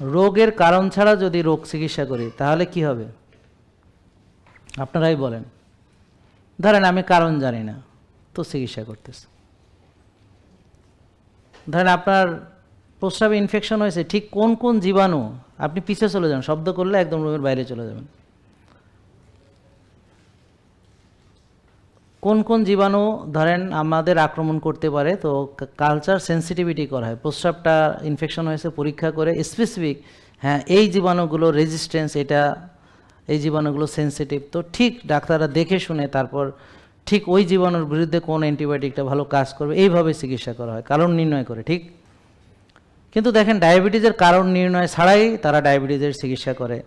রোগের কারণ ছাড়া যদি রোগ চিকিৎসা করি, তাহলে কি হবে? আপনারাই বলেন। ধরেন আমি কারণ জানি না, তো চিকিৎসা করতেছি। ধরেন আপনার প্রস্রাবে ইনফেকশন হয়েছে, ঠিক কোন কোন জীবাণু? আপনি পিছিয়ে চলে যান, শব্দ করলে একদম রোগের বাইরে চলে যাবেন। কোন কোন জীবাণু ধরেন আমাদের আক্রমণ করতে পারে, তো কালচার সেন্সিটিভিটি করা হয়। প্রস্রাবটা ইনফেকশন হয়েছে, পরীক্ষা করে স্পেসিফিক হ্যাঁ এই জীবাণুগুলো রেজিস্ট্যান্স এটা এই জীবাণুগুলো সেন্সিটিভ তো ঠিক ডাক্তাররা দেখে শুনে তারপর ঠিক ওই জীবাণুর বিরুদ্ধে কোন অ্যান্টিবায়োটিকটা ভালো কাজ করবে, এইভাবে চিকিৎসা করা হয়, কারণ নির্ণয় করে, ঠিক? কিন্তু দেখেন ডায়াবেটিসের কারণ নির্ণয় ছাড়াই তারা ডায়াবেটিসের চিকিৎসা করে।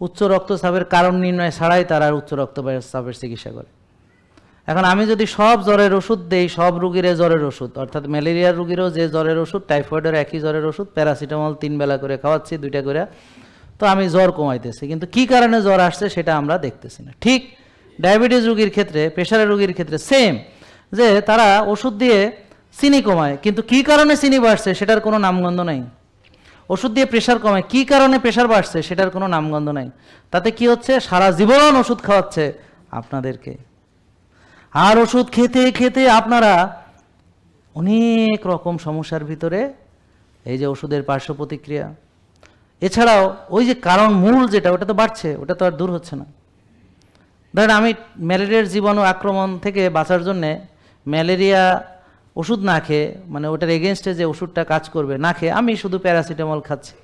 উচ্চ রক্তচাপের কারণ নির্ণয় ছাড়াই তারা উচ্চ রক্তচাপের চিকিৎসা করে। এখন আমি যদি সব জ্বরের ওষুধ দেই, সব রুগীর জ্বরের ওষুধ। অর্থাৎ ম্যালেরিয়ার রুগীরও যে জ্বরের ওষুধ, টাইফয়েডের একই জ্বরের ওষুধ, প্যারাসিটামল তিন বেলা করে খাওয়াচ্ছি, দুইটা করে, তো আমি জ্বর কমাইতেছি। কিন্তু কি কারণে জ্বর আসছে সেটা আমরা দেখতেছি না। ঠিক ডায়াবেটিস রুগীর ক্ষেত্রে, প্রেশারের রুগীর ক্ষেত্রে সেম যে তারা ওষুধ দিয়ে চিনি কমায়। কিন্তু কি কারণে চিনি বাড়ছে সেটার কোনো নামগন্ধ নাই। ওষুধ দিয়ে প্রেশার কমায়, কি কারণে প্রেশার বাড়ছে সেটার কোনো নামগন্ধ নাই। তাতে কি হচ্ছে? সারা জীবন ওষুধ খাওয়াচ্ছে আপনাদেরকে। আর ওষুধ খেতে খেতে আপনারা অনেক রকম সমস্যার ভিতরে এই যে ওষুধের পার্শ্ব প্রতিক্রিয়া। এছাড়াও ওই যে কারণ মূল যেটা, ওটা তো বাড়ছে, ওটা তো আর দূর হচ্ছে না। ধরেন আমি ম্যালেরিয়ার জীবাণু আক্রমণ থেকে বাঁচার জন্যে ম্যালেরিয়া ওষুধ না খেয়ে মানে ওটার এগেনস্টে যে ওষুধটা কাজ করবে না খেয়ে, আমি শুধু প্যারাসিটামল খাচ্ছি।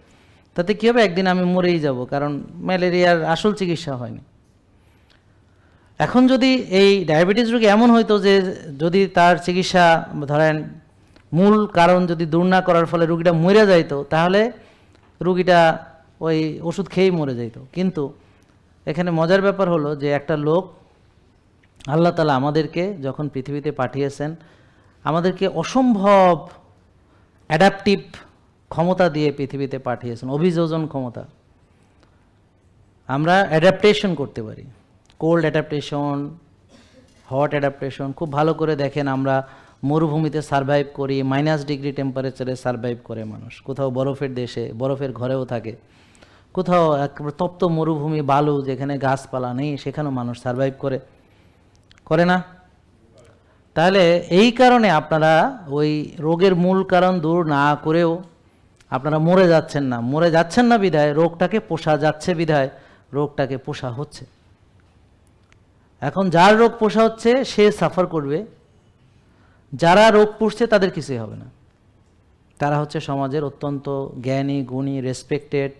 তাতে কী হবে? একদিন আমি মরেই যাব, কারণ ম্যালেরিয়ার আসল চিকিৎসা হয়নি। এখন যদি এই ডায়াবেটিস রোগী এমন হইতো যে যদি তার চিকিৎসা, ধরেন, মূল কারণ যদি দূর না করার ফলে রুগীটা মরে যাইতো, তাহলে রুগীটা ওই ওষুধ খেয়েই মরে যাইতো। কিন্তু এখানে মজার ব্যাপার হলো যে একটা লোক আল্লাহ তালা আমাদেরকে যখন পৃথিবীতে পাঠিয়েছেন, আমাদেরকে অসম্ভব অ্যাডাপটিভ ক্ষমতা দিয়ে পৃথিবীতে পাঠিয়েছেন, অভিযোজন ক্ষমতা। আমরা অ্যাডাপ্টেশন করতে পারি। কোল্ড অ্যাডাপ্টেশন হট অ্যাডাপ্টেশন খুব ভালো করে দেখেন আমরা মরুভূমিতে সারভাইভ করি মাইনাস ডিগ্রি টেম্পারেচারে সারভাইভ করে মানুষ। কোথাও বরফের দেশে, বরফের ঘরেও থাকে। কোথাও একেবারে তপ্ত মরুভূমি, বালু, যেখানে গাছপালা নেই, সেখানেও মানুষ সারভাইভ করে। করে না? তাহলে এই কারণে আপনারা ওই রোগের মূল কারণ দূর না করেও আপনারা মরে যাচ্ছেন না। মরে যাচ্ছেন না বিধায়, রোগটাকে পোষা যাচ্ছে বিধায়, রোগটাকে পোষা হচ্ছে। এখন যার রোগ পোষা হচ্ছে, সে সাফার করবে। যারা রোগ পুষছে, তাদের কিছুই হবে না। তারা হচ্ছে সমাজের অত্যন্ত জ্ঞানী, গুণী রেসপেক্টেড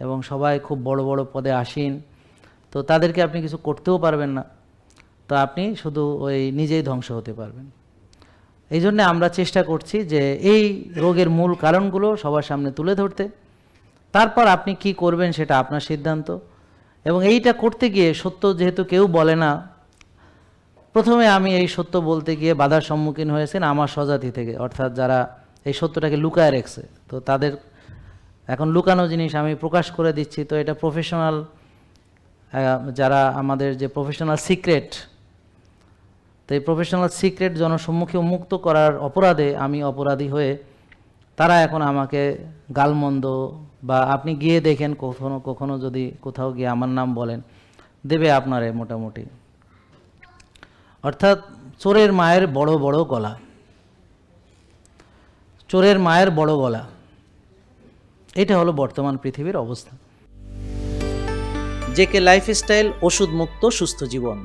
এবং সবাই খুব বড় বড় পদে আসীন। তো তাদেরকে আপনি কিছু করতেও পারবেন না। তো আপনি শুধু ওই নিজেই ধ্বংস হতে পারবেন। এই জন্যে আমরা চেষ্টা করছি যে এই রোগের মূল কারণগুলো সবার সামনে তুলে ধরতে। তারপর আপনি কি করবেন সেটা আপনার সিদ্ধান্ত। এবং এইটা করতে গিয়ে সত্য যেহেতু কেউ বলে না, প্রথমে আমি এই সত্য বলতে গিয়ে বাধার সম্মুখীন হয়েছেন আমার স্বজাতি থেকে, অর্থাৎ যারা এই সত্যটাকে লুকায় রেখেছে। তো তাদের এখন লুকানো জিনিস আমি প্রকাশ করে দিচ্ছি। তো এটা প্রফেশনাল যারা আমাদের যে প্রফেশনাল সিক্রেট তো এই প্রফেশনাল সিক্রেট জনসম্মুখে উন্মুক্ত করার অপরাধে আমি অপরাধী হয়ে তারা এখন আমাকে গালমন্দ বা আপনি গিয়ে দেখেন কখনো কখনো যদি কোথাও গিয়ে আমার নাম বলেন, দেবে আপনারে মোটামুটি। অর্থাৎ চোরের মায়ের বড় বড় গলা। চোরের মায়ের বড় গলা। এটা হলো বর্তমান পৃথিবীর অবস্থা। জেকে লাইফস্টাইল ওষুধ মুক্ত সুস্থ জীবন।